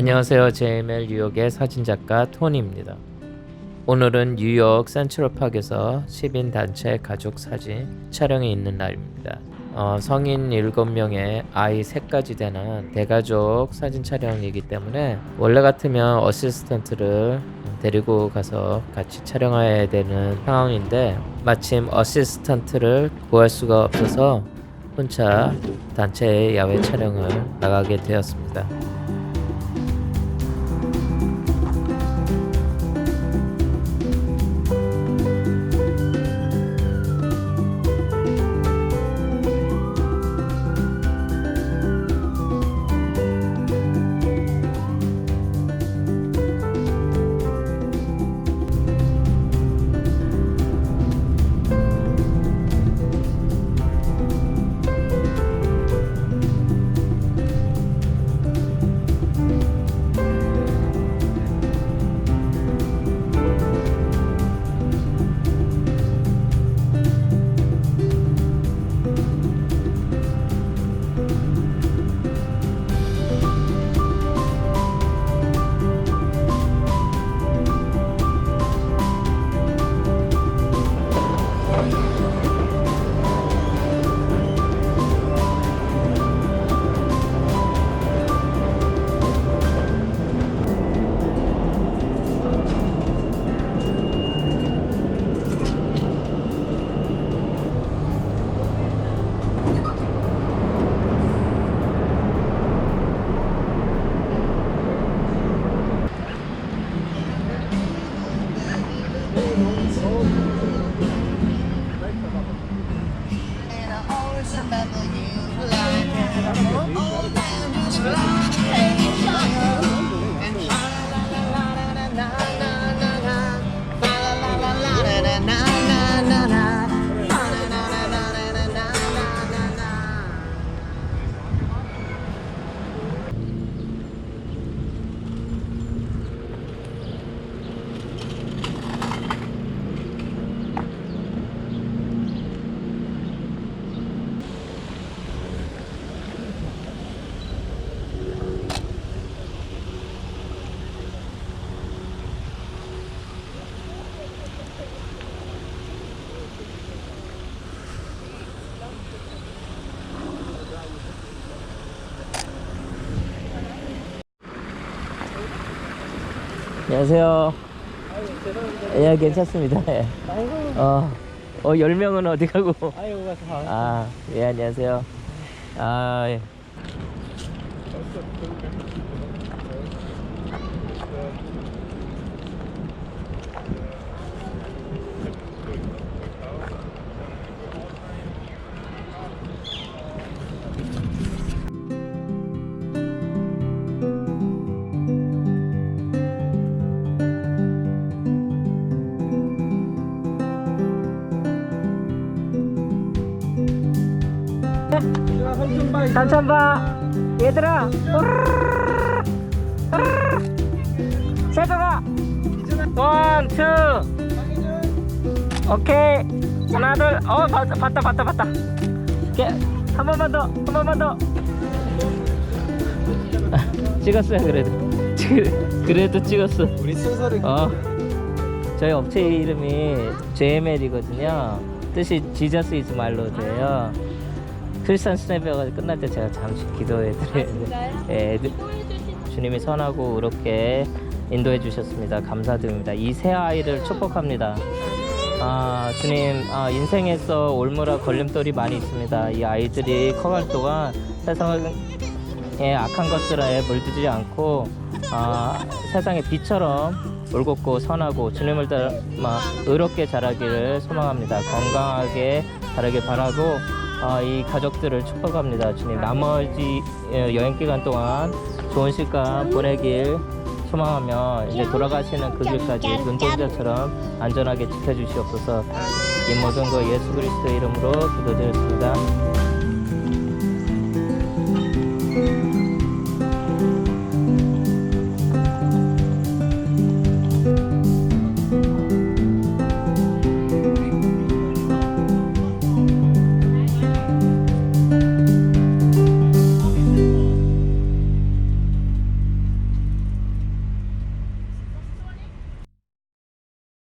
안녕하세요. JML 뉴욕의 사진작가 토니입니다. 오늘은 뉴욕 센트럴파크에서 10인 단체 가족 사진 촬영이 있는 날입니다. 어, 성인 7명에 아이 3까지 되는 대가족 사진 촬영이기 때문에 원래 같으면 어시스턴트를 데리고 가서 같이 촬영해야 되는 상황인데 마침 어시스턴트를 구할 수가 없어서 혼자 단체 야외 촬영을 나가게 되었습니다. 안녕하세요. 예, 괜찮습니다. 예. 어, 어, 10명은 어디 가고? 아이고 가서 봐. 아, 예, 안녕하세요. 아, 예. 단천바 얘들아. 세도가 원투 오케이 하나 둘어 봤다 봤다 봤다. 오케이. 한 번만 더한 번만 더. 찍었어요 그래도. 찍- 그래도 찍었어. 우리 순서를 어. 저희 업체 이름이 JML이거든요. 뜻이 지저스 이즈 말로드예요 크리스찬 스냅이어가 끝날 때 제가 잠시 기도해 드리는데 예, 느- 주님이 선하고 의롭게 인도해 주셨습니다. 감사드립니다. 이 새 아이를 축복합니다. 아 주님 아, 인생에서 올무라 걸림돌이 많이 있습니다. 이 아이들이 커갈 동안 세상의 악한 것들에 물들지 않고 아, 세상의 빛처럼 올곧고 선하고 주님을 따라 의롭게 자라기를 소망합니다. 건강하게 자라길 바라고 아, 이 가족들을 축복합니다. 주님 나머지 예, 여행 기간 동안 좋은 시간 보내길 소망하며 이제 돌아가시는 그 길까지 눈동자처럼 안전하게 지켜주시옵소서 이 모든 거 예수 그리스도의 이름으로 기도드렸습니다.